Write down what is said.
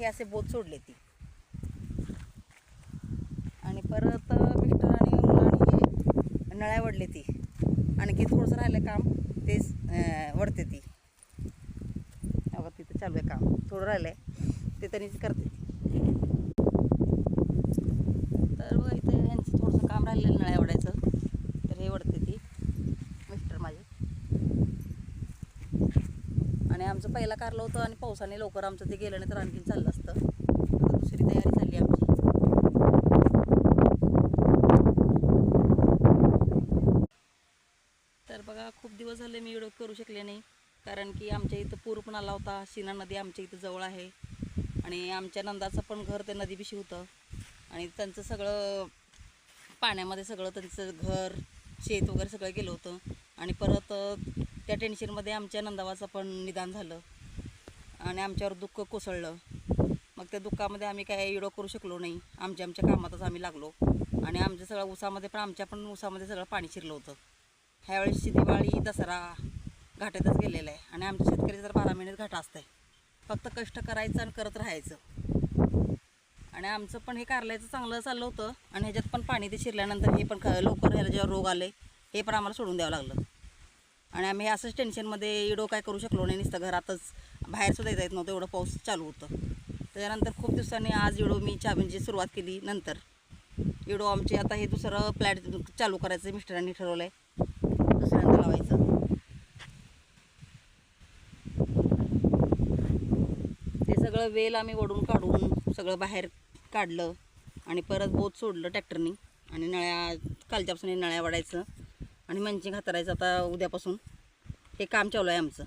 हे असे बोत सोडले ती. आणि परत मिस्टर आणि मुलांनी नळ्या वडले ती. आणखी थोडंसं राहिलं काम तेच वडते ती. तिथं चालू आहे काम. थोडं राहिलं आहे ते त्यांनीच करते ती तर बघा इथं यांचं थोडंसं काम राहिलेलं नळ्या वडायचं तर हे वडते ती मिस्टर माझे आणि आमचं पहिला कारलं होतं आणि पावसाने लवकर आमचं ते गेलं नाही तर आणखीन चाललं असतं. आता दुसरी तयारी झाली आमची. तर बघा खूप दिवस झाले मी व्हिडिओ करू शकले नाही. कारण की आमच्या इथं पूर पण आला होता. शिना नदी आमच्या इथं जवळ आहे. आणि आमच्या नंदाचं पण घर ते नदीपिशी होतं. आणि त्यांचं सगळं पाण्यामध्ये सगळं त्यांचं घर शेत वगैरे सगळं गेलं होतं. आणि परत त्या टेन्शनमध्ये आमच्या नंदावाचं पण निदान झालं. आणि आमच्यावर दुःख कोसळलं. मग त्या दुःखामध्ये आम्ही काय इडो करू शकलो नाही. आमच्या आमच्या कामातच आम्ही लागलो. आणि आमच्या सगळं ऊसामध्ये पण आमच्या पण ऊसामध्ये सगळं पाणी शिरलं होतं. ह्यावेळेस दिवाळी दसरा घाटातच गेलेला आहे. आणि आमच्या शेतकरी जर बारा महिन्यात घाटा असतंय फक्त कष्ट करायचं आणि करत राहायचं. आणि आमचं पण हे कारल्याचं चांगलं चाललं होतं. आणि ह्याच्यात पण पाणी ते शिरल्यानंतर हे पण ख लवकर ह्याला जेव्हा रोग आले हे पण आम्हाला सोडून द्यावं लागलं. आणि आम्ही असंच टेन्शनमध्ये इडो काय करू शकलो नाही नुसतं घरातच बाहेरसुद्धा येता येत नव्हतं एवढं पाऊस चालू होतं. त्याच्यानंतर खूप दिवसांनी आज इडो मी चाबींची म्हणजे सुरुवात केली नंतर. इडो आमची आता हे दुसरं प्लॅट चालू करायचं मिस्टरांनी ठरवलं आहे दुसऱ्यांदा लावायचं. ते सगळं वेल आम्ही ओढून काढून सगळं बाहेर काढलं आणि परत बोत सोडलं ट्रॅक्टरनी आणि नळ्या कालच्यापासून नळ्या वाढायचं आणि मंचिंग हातरायचं आता उद्यापासून. हे काम चालू आहे आमचं.